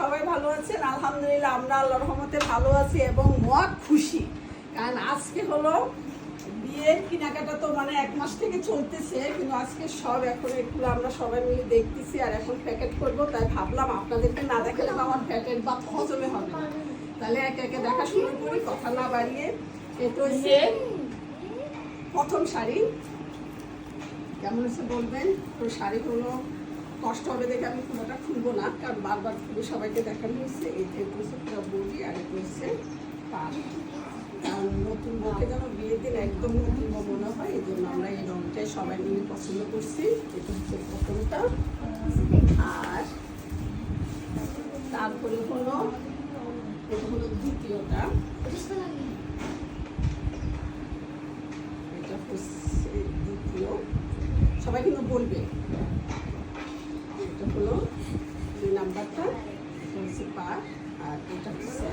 সবাই ভালো আছেন? আলহামদুলিল্লাহ আমরা আল্লাহ রহমতে ভালো আছি এবং মত খুশি। কারণ আজকে হলো বিয়ের কেনাকাটা তো মানে এক মাস থেকে চলতেছে কিন্তু আজকে সব এখন একটু আমরা সবাই মিলে দেখতেছি আর এখন প্যাকেট করব তাই ভাবলাম আপনাদেরকে না দেখালে আমার প্যাকেট বা হজমে হবে। তাহলে একে একে দেখা শুরু করি কথা না বাড়িয়ে। এটা হচ্ছে প্রথম শাড়ি। কেমন হচ্ছে বলবেন? তো শাড়ি হলো কষ্ট হবে দেখে আমি পুরোটা খুলবো না, কারণ বারবার খুলে সবাইকে দেখানো হচ্ছে এটা একটু হচ্ছে পুরো বডি আর এটা হচ্ছে কারণ নতুন বউকে যেন বিয়ের দিন একদম নতুন বউ মনে হয়, এই জন্য আমরা এই রঙটাই সবাই মিলে পছন্দ করছি, এটা হচ্ছে প্রথমটা। আর তারপরে হলো, এটা হলো দ্বিতীয়টা। এটা হচ্ছে দ্বিতীয়। সবাই কিন্তু বলবে। হলো দুই নাম্বারটা হচ্ছে পার আর এটা হচ্ছে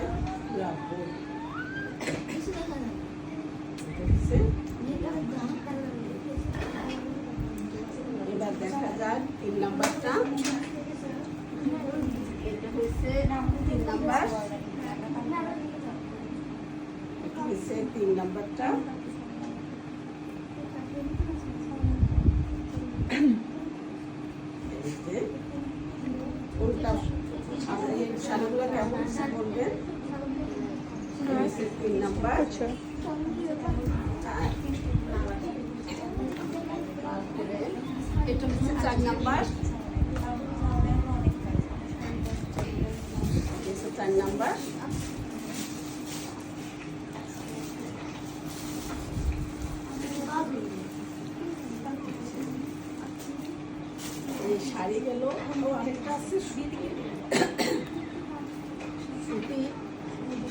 এবার দেখা যাক তিন নাম্বারটা। এটা হচ্ছে তিন নাম্বার। এটা হচ্ছে তিন নাম্বারটা এই যে কোনটা আপনি এই শাড়িগুলো কেমন হচ্ছে বলবেন এটা হচ্ছে তিন নাম্বার আচ্ছা আর তারপরে এটা হচ্ছে চার নাম্বার এটা হচ্ছে চার নাম্বার এই শাড়ি গেল ও আরেকটা আছে সুতি সুতি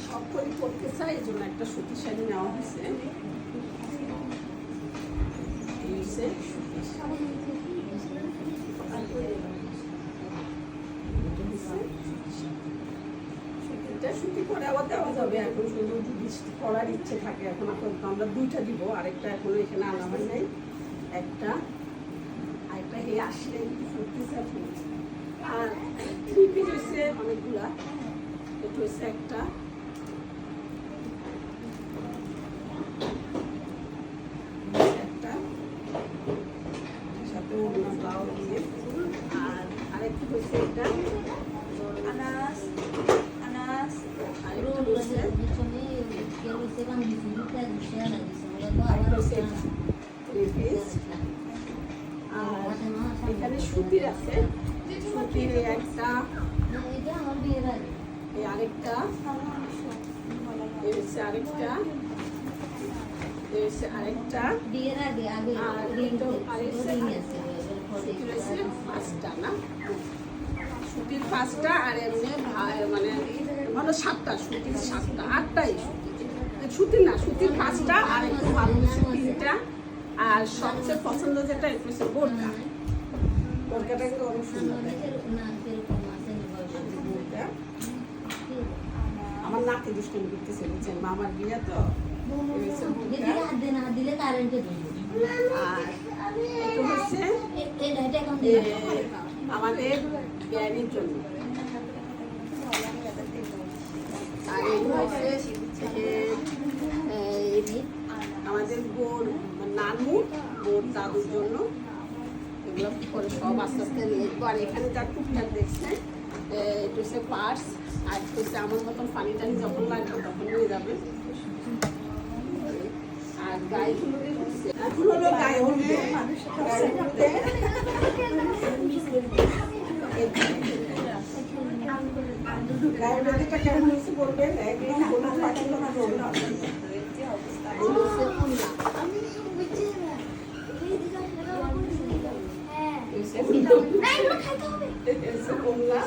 সব করে পরতে চাই, এই জন্য একটা সুতি শাড়ি নেওয়া হয়েছে। সুতিটা সুতি করে আবার দেওয়া যাবে, এখন শুধু যদি করার ইচ্ছে থাকে, এখন আপাতত আমরা দুইটা দিব, আরেকটা এখনও এখানে আনা হয় নাই। একটা, আরেকটা এই আসলে আর থ্রি হচ্ছে অনেকগুলা। এটা একটা একটা সাথে অন্য ব্লাউজ দিয়ে আর আরেকটা হচ্ছে এটা Anas, Anas, আরেকটা হচ্ছে আরেকটা হচ্ছে এটা থ্রি পিস এখানে সুতির আছে সুতির একটা আরেকটা আরেকটা পাঁচটা না সুতির পাঁচটা আর এমনি মানে মানে সাতটা সুতির সাতটা আটটাই সুতির না সুতির পাঁচটা আর একটু ভালো তিনটা আর সবচেয়ে পছন্দ যেটা এটা হচ্ছে বোরকা। বোরকাটা কিন্তু অনেক সুন্দর আমার নাতি দুষ্টামি করতেছে বুঝছেন? মামার বিয়ে তো। হচ্ছে বোরকা। আর হচ্ছে আমাদের জন্য। আর এগুলো হচ্ছে আমাদের বোর নানু বোর দাদুর জন্য। এগুলো করে সব আস্তে আস্তে লিখব আর এখানে যা টুকটাক দেখছেন এ, এটা হচ্ছে পার্স আর এটা হচ্ছে আমার মতন পানি টানি যখন লাগবে তখন নিয়ে যাবে। আর গায়ে হলুদের এখন হলো এই হচ্ছে কমলা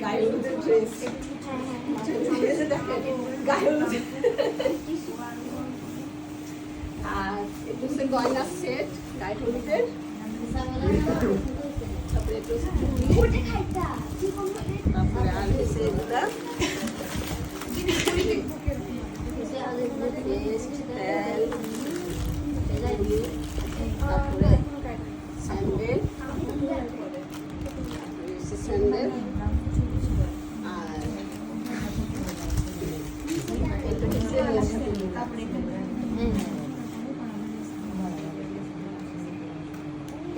গায়ে হলুদের ড্রেস ড্রেসে দেখেন গায়ে হলুদ আর এটা হচ্ছে গয়নার সেট গায়ে হলুদের তারপরে এটা হচ্ছে চুড়ি তারপরে আর হচ্ছে এগুলা পেস্ট তেল চুড়ি, তারপরে স্যান্ডেল তারপরে হচ্ছে স্যান্ডেল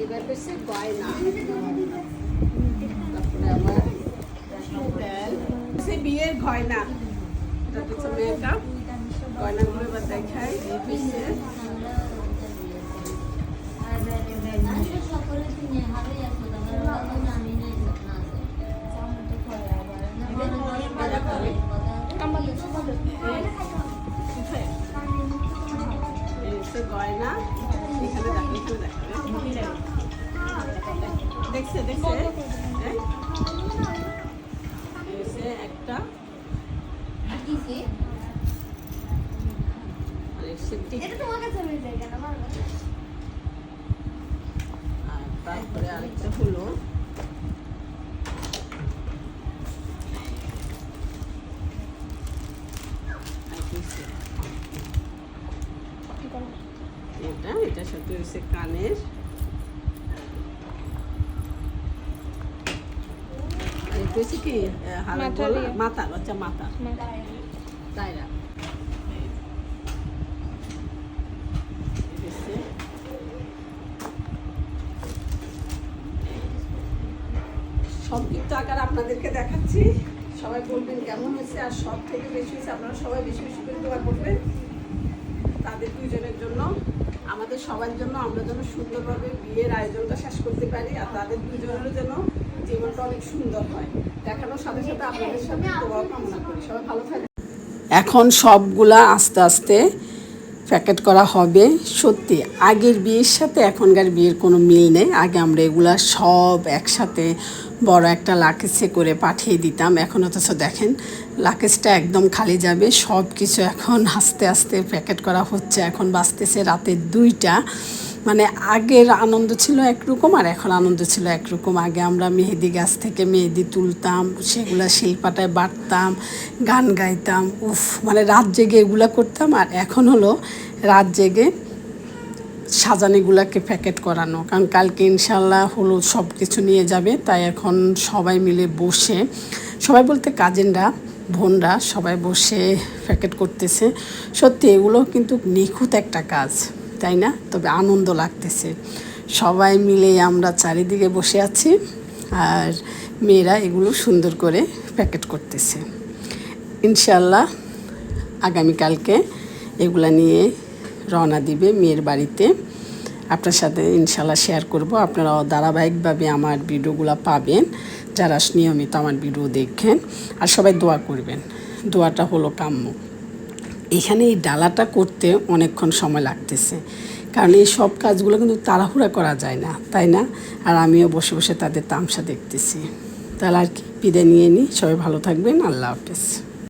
হচ্ছে গয়না। তারপরে আবার সে বিয়ের গয়না। এটা হচ্ছে মেকআপ গয়নাগুলো এবার দেখাই, এই হচ্ছে। দেখছে দেখছে? হ্যাঁ? একটা। তারপরে আরেকটা হলো। এটা এটার সাথে হচ্ছে কানের। আর কি মাথা দিয়ে। মাথা এই হচ্ছে সংক্ষিপ্ত আকার আপনাদেরকে দেখাচ্ছি। সবাই বলবেন কেমন হয়েছে আর সব থেকে বেশি হয়েছে আপনারা সবাই বেশি বেশি করে দোয়া করবেন। তাদের দুইজনের জন্য আমাদের সবার জন্য আমরা যেন সুন্দরভাবে বিয়ের আয়োজনটা শেষ করতে পারি আর তাদের দুজনেরও যেন এখন সবগুলা আস্তে আস্তে প্যাকেট করা হবে। সত্যি, আগের বিয়ের সাথে এখনকার বিয়ের কোনো মিল নেই। আগে আমরা এগুলা সব একসাথে বড় একটা লাকেজে করে পাঠিয়ে দিতাম। এখন অথচ দেখেন লাকেজটা একদম খালি যাবে। সব কিছু এখন আস্তে আস্তে প্যাকেট করা হচ্ছে। এখন বাঁচতেছে রাতের দুইটা। মানে আগের আনন্দ ছিল একরকম আর এখন আনন্দ ছিল একরকম। আগে আমরা মেহেদি গাছ থেকে মেহেদি তুলতাম, সেগুলা শিল্পাটায় বাটতাম গান গাইতাম, উফ মানে রাত জেগে এগুলা করতাম। আর এখন হলো রাত জেগে সাজানিগুলাকে প্যাকেট করানো। কারণ কালকে ইনশাল্লাহ হলো সব কিছু নিয়ে যাবে, তাই এখন সবাই মিলে বসে, সবাই বলতে কাজিনরা, বোনরা সবাই বসে প্যাকেট করতেছে। সত্যি এগুলো কিন্তু নিখুঁত একটা কাজ। তাই না? তবে আনন্দ লাগতেছে। সবাই মিলে আমরা চারিদিকে বসে আছি আর মেয়েরা এগুলো সুন্দর করে প্যাকেট করতেছে। ইনশাল্লাহ আগামীকালকে এগুলা নিয়ে রওনা দিবে মেয়ের বাড়িতে। আপনার সাথে ইনশাল্লাহ শেয়ার করব। আপনারা ধারাবাহিকভাবে আমার ভিডিওগুলো পাবেন। যারা নিয়মিত আমার ভিডিও দেখেন, আর সবাই দোয়া করবেন। দোয়াটা হলো কাম্য। এখানে এই ডালাটা করতে অনেকক্ষণ সময় লাগতেছে। কারণ এই সব কাজগুলো কিন্তু তাড়াহুড়া করা যায় না, তাই না? আর আমিও বসে বসে তাদের তামসা দেখতেছি। তাহলে আর কি, বিদায় নিয়ে নিই। সবাই ভালো থাকবেন। আল্লাহ হাফেজ।